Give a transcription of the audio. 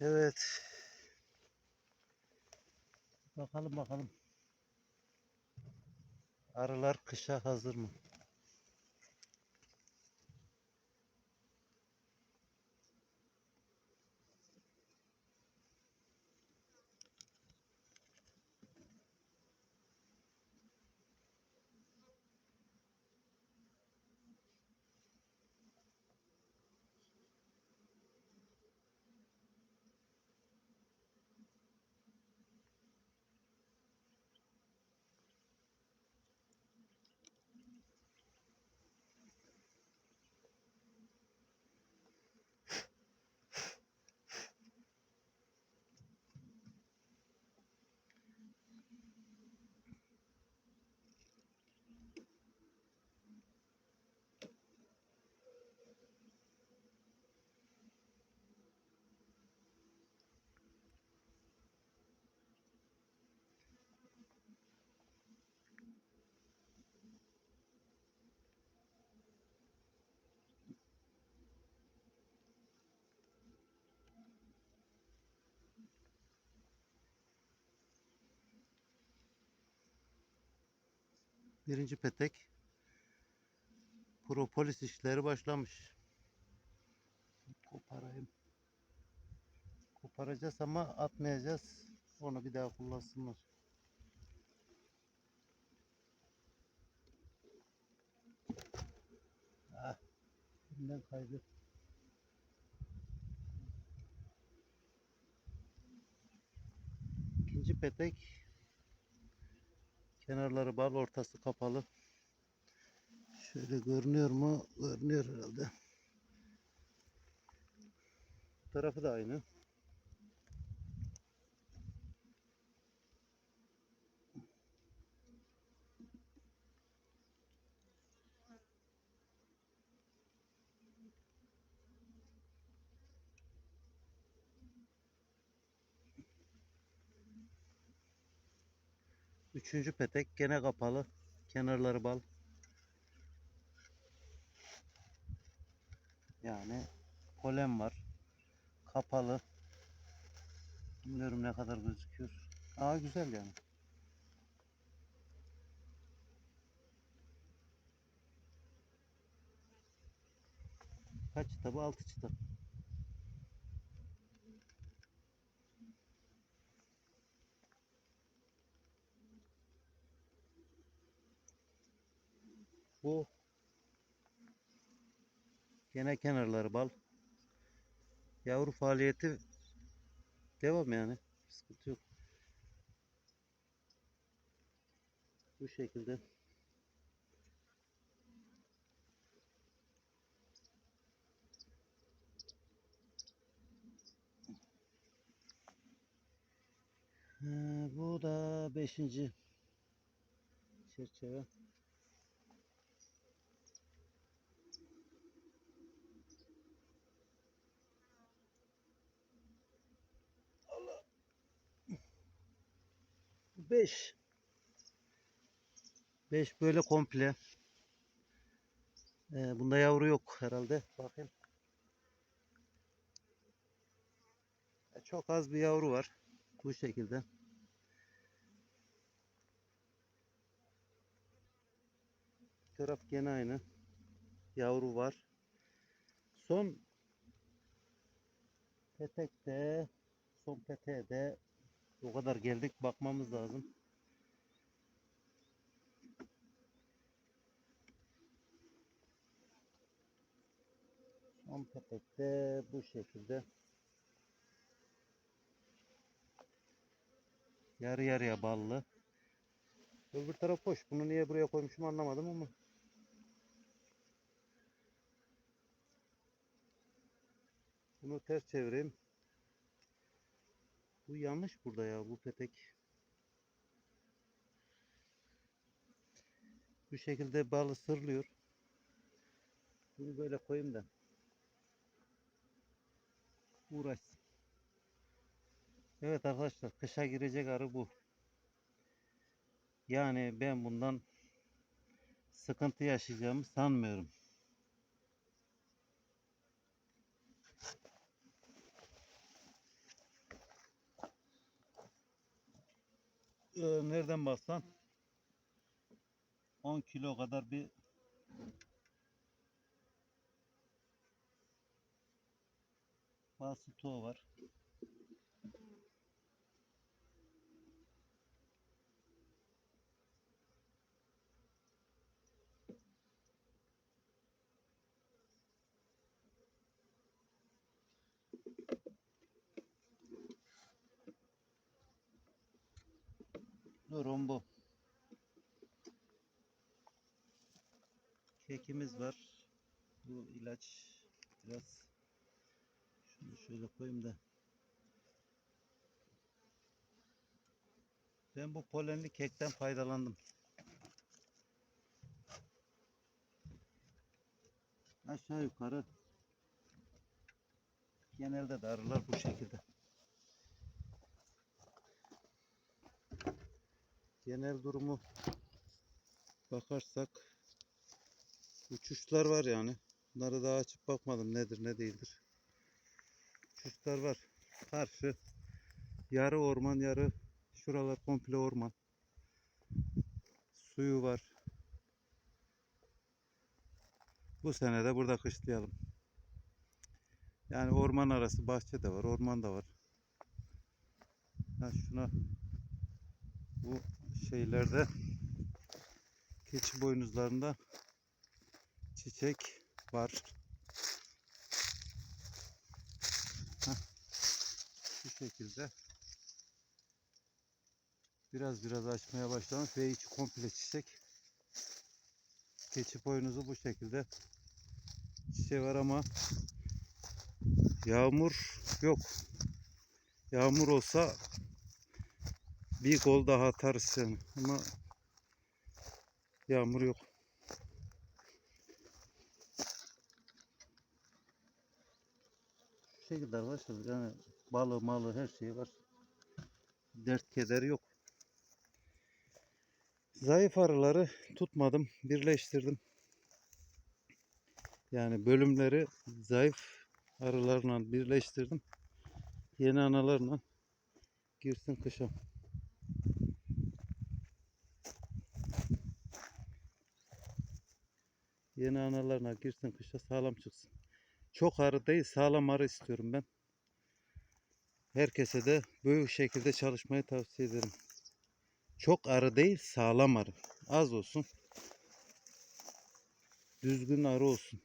Evet. Bakalım bakalım. Arılar kışa hazır mı? Birinci petek. Propolis işleri başlamış. Koparayım. Koparacağız ama atmayacağız. Onu bir daha kullansınlar. Ah, elimden kaydı. İkinci petek. Kenarları bal, ortası kapalı. Şöyle görünüyor mu? Görünüyor herhalde. Bu tarafı da aynı. Üçüncü petek gene kapalı. Kenarları bal. Yani polen var. Kapalı. Bilmiyorum ne kadar gözüküyor. Aa güzel yani. Kaç çıta bu? 6 çıta. Bu gene kenarları bal. Yavru faaliyeti devam yani. Sıkıntı yok. Bu şekilde. Ee, bu da beşinci çerçeve. 5 5 böyle komple. Ee, bunda yavru yok herhalde. Bakayım. Ee, çok az bir yavru var. Bu şekilde. Taraf gene aynı. Yavru var. Son petekte son peteğe o kadar geldik bakmamız lazım. Son bu şekilde. Yarı yarıya ballı. Öbür taraf boş. Bunu niye buraya koymuşum anlamadım ama. Bunu ters çevireyim. Bu yanlış burada ya bu petek. Bu şekilde bal ısırılıyor. Bunu böyle koyayım da. Uğraşsın. Evet arkadaşlar kışa girecek arı bu. Yani ben bundan sıkıntı yaşayacağımı sanmıyorum. E, nereden baksan 10 kilo kadar bir basito var. Durum bu. Kekimiz var. Bu ilaç biraz şunu şöyle koyayım da. Ben bu polenli kekten faydalandım. Aşağı yukarı genelde de arılar bu şekilde. Genel durumu bakarsak uçuşlar var yani. Bunları daha açıp bakmadım nedir ne değildir. Uçuşlar var. Karşı yarı orman yarı şuralar komple orman. Suyu var. Bu sene de burada kışlayalım. Yani orman arası bahçe de var, orman da var. Ha şuna bu şeylerde keçi boynuzlarında çiçek var. Heh. Bu şekilde biraz biraz açmaya başlamış ve içi komple çiçek. Keçi boynuzu bu şekilde çiçeği var ama yağmur yok. Yağmur olsa bir gol daha atarız yani. Ama yağmur yok. Şu şekilde arkadaşlar yani balı malı her şey var. Dert keder yok. Zayıf arıları tutmadım, birleştirdim. Yani bölümleri zayıf arılarla birleştirdim. Yeni analarla girsin kışa. Yeni analarına girsin kışa sağlam çıksın. Çok arı değil sağlam arı istiyorum ben. Herkese de bu şekilde çalışmayı tavsiye ederim. Çok arı değil sağlam arı. Az olsun. Düzgün arı olsun.